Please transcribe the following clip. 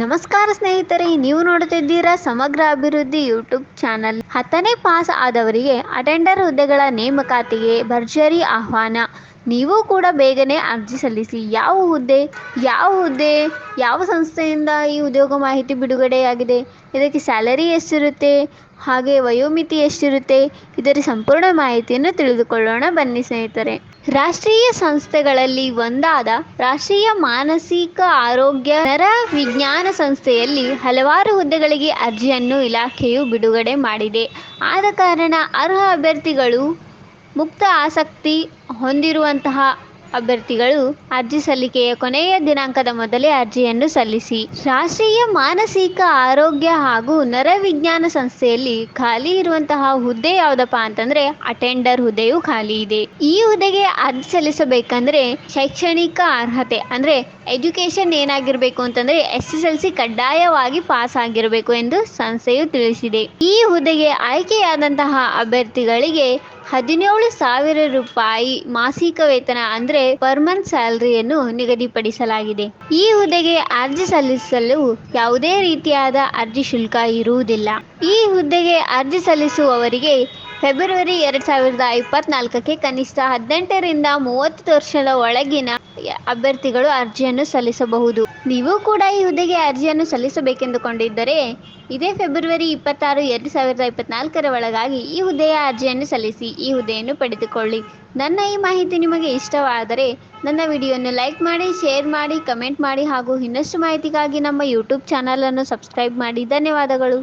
ನಮಸ್ಕಾರ ಸ್ನೇಹಿತರೆ, ನೀವು ನೋಡುತ್ತಿದ್ದೀರಾ ಸಮಗ್ರ ಅಭಿವೃದ್ಧಿ ಯೂಟ್ಯೂಬ್ ಚಾನಲ್. ಹತ್ತನೇ ಪಾಸ್ ಆದವರಿಗೆ ಅಟೆಂಡರ್ ಹುದ್ದೆಗಳ ನೇಮಕಾತಿಗೆ ಭರ್ಜರಿ ಆಹ್ವಾನ. ನೀವು ಕೂಡ ಬೇಗನೆ ಅರ್ಜಿ ಸಲ್ಲಿಸಿ. ಯಾವ ಹುದ್ದೆ ಯಾವ ಹುದ್ದೆ, ಯಾವ ಸಂಸ್ಥೆಯಿಂದ ಈ ಉದ್ಯೋಗ ಮಾಹಿತಿ ಬಿಡುಗಡೆಯಾಗಿದೆ, ಇದಕ್ಕೆ ಸ್ಯಾಲರಿ ಎಷ್ಟಿರುತ್ತೆ, ಹಾಗೆ ವಯೋಮಿತಿ ಎಷ್ಟಿರುತ್ತೆ, ಇದರ ಸಂಪೂರ್ಣ ಮಾಹಿತಿಯನ್ನು ತಿಳಿದುಕೊಳ್ಳೋಣ ಬನ್ನಿ ಸ್ನೇಹಿತರೆ. ರಾಷ್ಟ್ರೀಯ ಸಂಸ್ಥೆಗಳಲ್ಲಿ ಒಂದಾದ ರಾಷ್ಟ್ರೀಯ ಮಾನಸಿಕ ಆರೋಗ್ಯ ನರ ವಿಜ್ಞಾನ ಸಂಸ್ಥೆಯಲ್ಲಿ ಹಲವಾರು ಹುದ್ದೆಗಳಿಗೆ ಅರ್ಜಿಯನ್ನು ಇಲಾಖೆಯು ಬಿಡುಗಡೆ ಮಾಡಿದೆ. ಆದ ಕಾರಣ ಅರ್ಹ ಅಭ್ಯರ್ಥಿಗಳು ಮುಕ್ತ ಆಸಕ್ತಿ ಹೊಂದಿರುವಂತಹ ಅಭ್ಯರ್ಥಿಗಳು ಅರ್ಜಿ ಸಲ್ಲಿಕೆಯ ಕೊನೆಯ ದಿನಾಂಕದ ಮೊದಲೇ ಅರ್ಜಿಯನ್ನು ಸಲ್ಲಿಸಿ. ರಾಷ್ಟ್ರೀಯ ಮಾನಸಿಕ ಆರೋಗ್ಯ ಹಾಗೂ ನರವಿಜ್ಞಾನ ಸಂಸ್ಥೆಯಲ್ಲಿ ಖಾಲಿ ಇರುವಂತಹ ಹುದ್ದೆ ಯಾವುದಪ್ಪ ಅಂತಂದ್ರೆ ಅಟೆಂಡರ್ ಹುದ್ದೆಯು ಖಾಲಿ ಇದೆ. ಈ ಹುದ್ದೆಗೆ ಅರ್ಜಿ ಸಲ್ಲಿಸಬೇಕಂದ್ರೆ ಶೈಕ್ಷಣಿಕ ಅರ್ಹತೆ ಅಂದ್ರೆ ಎಜುಕೇಶನ್ ಏನಾಗಿರ್ಬೇಕು ಅಂತಂದ್ರೆ ಎಸ್ ಎಸ್ ಎಲ್ ಸಿ ಕಡ್ಡಾಯವಾಗಿ ಪಾಸ್ ಆಗಿರಬೇಕು ಎಂದು ಸಂಸ್ಥೆಯು ತಿಳಿಸಿದೆ. ಈ ಹುದ್ದೆಗೆ ಆಯ್ಕೆಯಾದಂತಹ ಅಭ್ಯರ್ಥಿಗಳಿಗೆ ಹದಿನೇಳು ಸಾವಿರ ರೂಪಾಯಿ ಮಾಸಿಕ ವೇತನ ಅಂದ್ರೆ ಪರ್ ಮಂತ್ ಸ್ಯಾಲರಿಯನ್ನು ನಿಗದಿಪಡಿಸಲಾಗಿದೆ. ಈ ಹುದ್ದೆಗೆ ಅರ್ಜಿ ಸಲ್ಲಿಸಲು ಯಾವುದೇ ರೀತಿಯಾದ ಅರ್ಜಿ ಶುಲ್ಕ ಇರುವುದಿಲ್ಲ. ಈ ಹುದ್ದೆಗೆ ಅರ್ಜಿ ಸಲ್ಲಿಸುವವರಿಗೆ ಫೆಬ್ರವರಿ ಎರಡ್ ಸಾವಿರದ ಇಪ್ಪತ್ನಾಲ್ಕಕ್ಕೆ ಕನಿಷ್ಠ ಹದಿನೆಂಟರಿಂದ ಮೂವತ್ತು ವರ್ಷದ ಒಳಗಿನ ಅಭ್ಯರ್ಥಿಗಳು ಅರ್ಜಿಯನ್ನು ಸಲ್ಲಿಸಬಹುದು. ನೀವು ಕೂಡ ಈ ಹುದ್ದೆಗೆ ಅರ್ಜಿಯನ್ನು ಸಲ್ಲಿಸಬೇಕೆಂದುಕೊಂಡಿದ್ದರೆ, ಇದೇ ಫೆಬ್ರವರಿ ಇಪ್ಪತ್ತಾರು ಎರಡು ಸಾವಿರದ ಇಪ್ಪತ್ನಾಲ್ಕರ ಒಳಗಾಗಿ ಈ ಹುದ್ದೆಯ ಅರ್ಜಿಯನ್ನು ಸಲ್ಲಿಸಿ, ಈ ಹುದ್ದೆಯನ್ನು ಪಡೆದುಕೊಳ್ಳಿ. ನನ್ನ ಈ ಮಾಹಿತಿ ನಿಮಗೆ ಇಷ್ಟವಾದರೆ, ನನ್ನ ವಿಡಿಯೋವನ್ನು ಲೈಕ್ ಮಾಡಿ, ಶೇರ್ ಮಾಡಿ, ಕಮೆಂಟ್ ಮಾಡಿ ಹಾಗೂ ಇನ್ನಷ್ಟು ಮಾಹಿತಿಗಾಗಿ ನಮ್ಮ ಯೂಟ್ಯೂಬ್ ಚಾನಲನ್ನು ಸಬ್ಸ್ಕ್ರೈಬ್ ಮಾಡಿ. ಧನ್ಯವಾದಗಳು.